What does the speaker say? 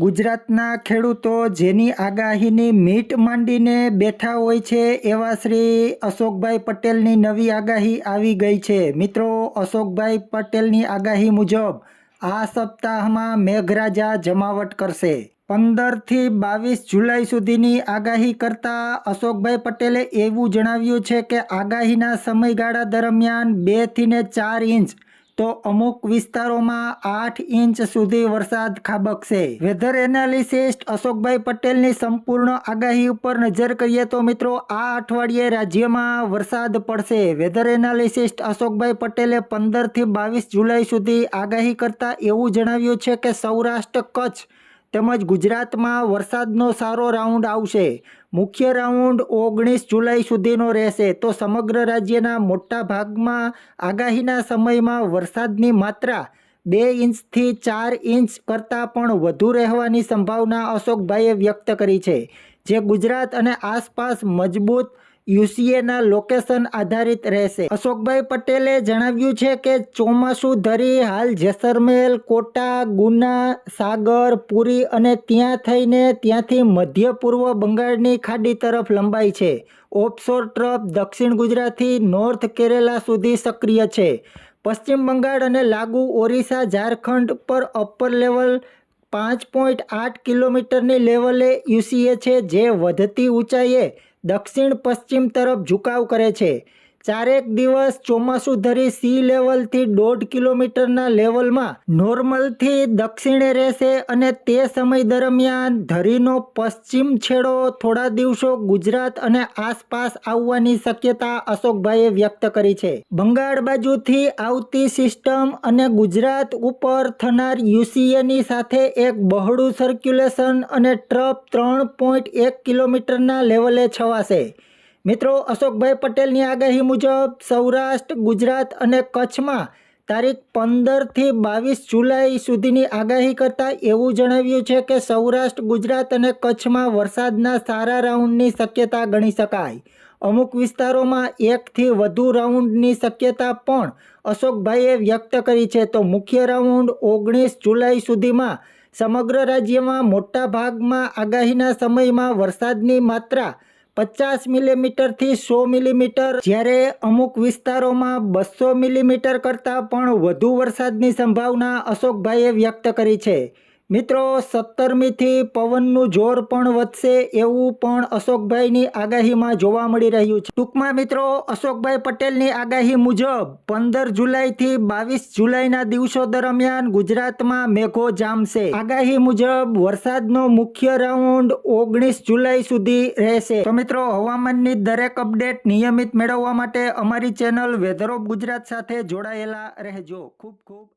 ગુજરાતના ખેડૂતો જેની આગાહીની મીટ માંડીને બેઠા હોય છે એવા શ્રી અશોકભાઈ પટેલની નવી આગાહી આવી ગઈ છે. મિત્રો, અશોકભાઈ પટેલની આગાહી મુજબ આ સપ્તાહમાં મેઘરાજા જમાવટ કરશે. પંદરથી બાવીસ જુલાઈ સુધીની આગાહી કરતા અશોકભાઈ પટેલે એવું જણાવ્યું છે કે આગાહીના સમયગાળા દરમિયાન બેથી ને ચાર ઇંચ તો અમુક વિસ્તારોમાં આઠ ઇંચ સુધી વરસાદ ખાબકશે. વેધર એનાલિસિસ્ટ અશોકભાઈ પટેલની સંપૂર્ણ આગાહી ઉપર નજર કરીએ તો મિત્રો, આ અઠવાડિયે રાજ્યમાં વરસાદ પડશે. વેધર એનાલિસિસ્ટ અશોકભાઈ પટેલે પંદરથી બાવીસ જુલાઈ સુધી આગાહી કરતા એવું જણાવ્યું છે કે સૌરાષ્ટ્ર કચ્છ તેમજ ગુજરાતમાં વરસાદનો સારો રાઉન્ડ આવશે. મુખ્ય રાઉન્ડ ઓગણીસ જુલાઈ સુધીનો રહેશે. તો સમગ્ર રાજ્યના મોટા ભાગમાં આગાહીના સમયમાં વરસાદની માત્રા બે ઇંચથી ચાર ઇંચ કરતાં પણ વધુ રહેવાની સંભાવના અશોકભાઈએ વ્યક્ત કરી છે. જે ગુજરાત અને આસપાસ મજબૂત યુસીએના લોકેશન આધારિત રહેશે. અશોકભાઈ પટેલે જણાવ્યું છે કે ચોમાસું ધરી હાલ જેસરમેલ, કોટા, ગુના, સાગર, પુરી અને ત્યાં થઈને ત્યાંથી મધ્ય પૂર્વ બંગાળની ખાડી તરફ લંબાઈ છે. ઓફશોર ટ્રફ દક્ષિણ ગુજરાતથી નોર્થ કેરેલા સુધી સક્રિય છે. પશ્ચિમ બંગાળ અને લાગુ ઓરિસ્સા ઝારખંડ પર અપર લેવલ પાંચ પોઈન્ટ આઠ કિલોમીટરની લેવલે યુસીએ છે જે વધતી ઊંચાઈએ દક્ષિણ પશ્ચિમ તરફ ઝુકાવ કરે છે. ચારેક દિવસ ચોમાસું ધરી સી લેવલથી દોઢ કિલોમીટરના લેવલમાં નોર્મલથી દક્ષિણે રહેશે અને તે સમય દરમિયાન ધરીનો પશ્ચિમ છેડો થોડા દિવસો ગુજરાત અને આસપાસ આવવાની શક્યતા અશોકભાઈએ વ્યક્ત કરી છે. બંગાળ બાજુથી આવતી સિસ્ટમ અને ગુજરાત ઉપર થનાર યુસીએની સાથે એક બહોળું સર્ક્યુલેશન અને ટ્રપ ત્રણ પોઈન્ટ એક કિલોમીટરના લેવલે છવાશે. મિત્રો, અશોકભાઈ પટેલની આગાહી મુજબ સૌરાષ્ટ્ર, ગુજરાત અને કચ્છમાં તારીખ પંદરથી બાવીસ જુલાઈ સુધીની આગાહી કરતાં એવું જણાવ્યું છે કે સૌરાષ્ટ્ર, ગુજરાત અને કચ્છમાં વરસાદના સારા રાઉન્ડની શક્યતા ગણી શકાય. અમુક વિસ્તારોમાં એકથી વધુ રાઉન્ડની શક્યતા પણ અશોકભાઈએ વ્યક્ત કરી છે. તો મુખ્ય રાઉન્ડ ઓગણીસ જુલાઈ સુધીમાં સમગ્ર રાજ્યમાં મોટા ભાગમાં આગાહીના સમયમાં વરસાદની માત્રા પચાસ મિલીમીટરથી સો મિલીમીટર, જ્યારે અમુક વિસ્તારોમાં બસો મિલીમીટર કરતાં પણ વધુ વરસાદની સંભાવના અશોકભાઈએ વ્યક્ત કરી છે. મિત્રો, સત્તરમીથી પવનનું જોર પણ વધશે એવું પણ અશોકભાઈની આગાહીમાં જોવા મળી રહ્યું છે. ટૂંકમાં મિત્રો, અશોકભાઈ પટેલની આગાહી મુજબ પંદર જુલાઈથી બાવીસ જુલાઈના દિવસો દરમિયાન ગુજરાતમાં મેઘો જામશે. આગાહી મુજબ વરસાદનો મુખ્ય રાઉન્ડ ઓગણીસ જુલાઈ સુધી રહેશે. તો મિત્રો, હવામાનની દરેક અપડેટ નિયમિત મેળવવા માટે અમારી ચેનલ વેધર ઓફ ગુજરાત સાથે જોડાયેલા રહેજો. ખૂબ ખૂબ